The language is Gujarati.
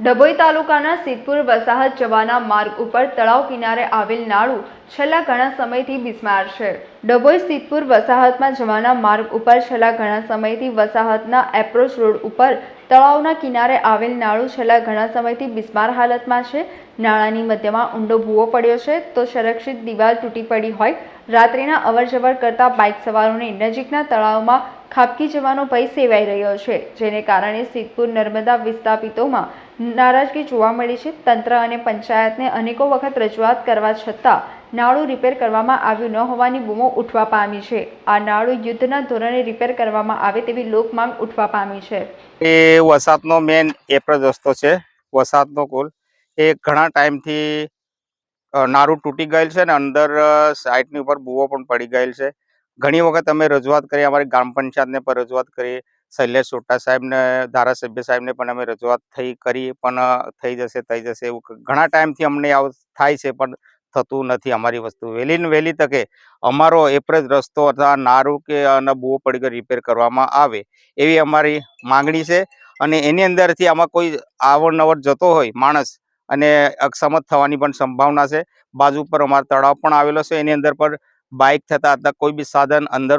ડભોઈ તાલુકાના સિદ્ધપુર વસાહત જવાના માર્ગ ઉપર તળાવ કિનારે આવેલ નાળું છેલ્લા ઘણા સમયથી બિસ્માર છે. ડભોઈ સિદ્ધપુર વસાહતમાં જવાના માર્ગ ઉપર છેલ્લા ઘણા સમયથી વસાહતના એપ્રોચ રોડ ઉપર તળાવના કિનારે આવેલ નાળું છેલ્લા ઘણા સમયથી બિસ્માર હાલતમાં છે. નાળાની મધ્યમાં ઊંડો ભૂવો પડ્યો છે તો સંરક્ષિત દિવાલ તૂટી પડી હોય. રાત્રિના અવરજવર કરતા બાઇક સવારોને નજીકના તળાવમાં ખાબકી જવાનો ભય સેવાઈ રહ્યો છે, જેને કારણે સિદ્ધપુર નર્મદા વિસ્થાપિતોમાં નારાજગી જોવા મળી છે. તંત્ર અને પંચાયતને અનેકો વખત રજૂઆત કરવા છતાં નાળું રિપેર કરવામાં આવ્યું ન હોવાની બૂમો ઉઠવા પામી છે. આ નાળું યુદ્ધના ધોરણે રિપેર કરવામાં આવે તેવી લોકમાંગ ઉઠવા પામી છે. એ વસાતનો મેન એપ્રજ રસ્તો છે. વસાતનો કુલ. એ ઘણા ટાઈમથી નાળું તૂટી ગયેલ છે અને અંદર સાઇટની ઉપર બૂવો પણ પડી ગયેલ છે. ઘણી વખત અમે રજૂઆત કરી, અમારી ગ્રામ પંચાયતને પણ રજૂઆત કરી. શૈલેષ સોટા સાહેબને, ધારાસભ્ય સાહેબને પણ અમે રજૂઆત થઈ કરી, પણ થઈ જશે થઈ જશે એવું ઘણા ટાઈમથી અમને આવું થાય છે, પણ થતું નથી અમારી વસ્તુ. વહેલી ને વહેલી તકે અમારો એપ્રેજ રસ્તો અથવા નારું કે બુવો પડી ગયો રિપેર કરવામાં આવે, એવી અમારી માંગણી છે. અને એની અંદરથી આમાં કોઈ આવર જતો હોય માણસ અને અક્ષમત થવાની પણ સંભાવના છે. બાજુ પર અમારો તળાવ પણ આવેલો છે, એની અંદર પર બાઇક થતા હતા કોઈ બી સાધન અંદર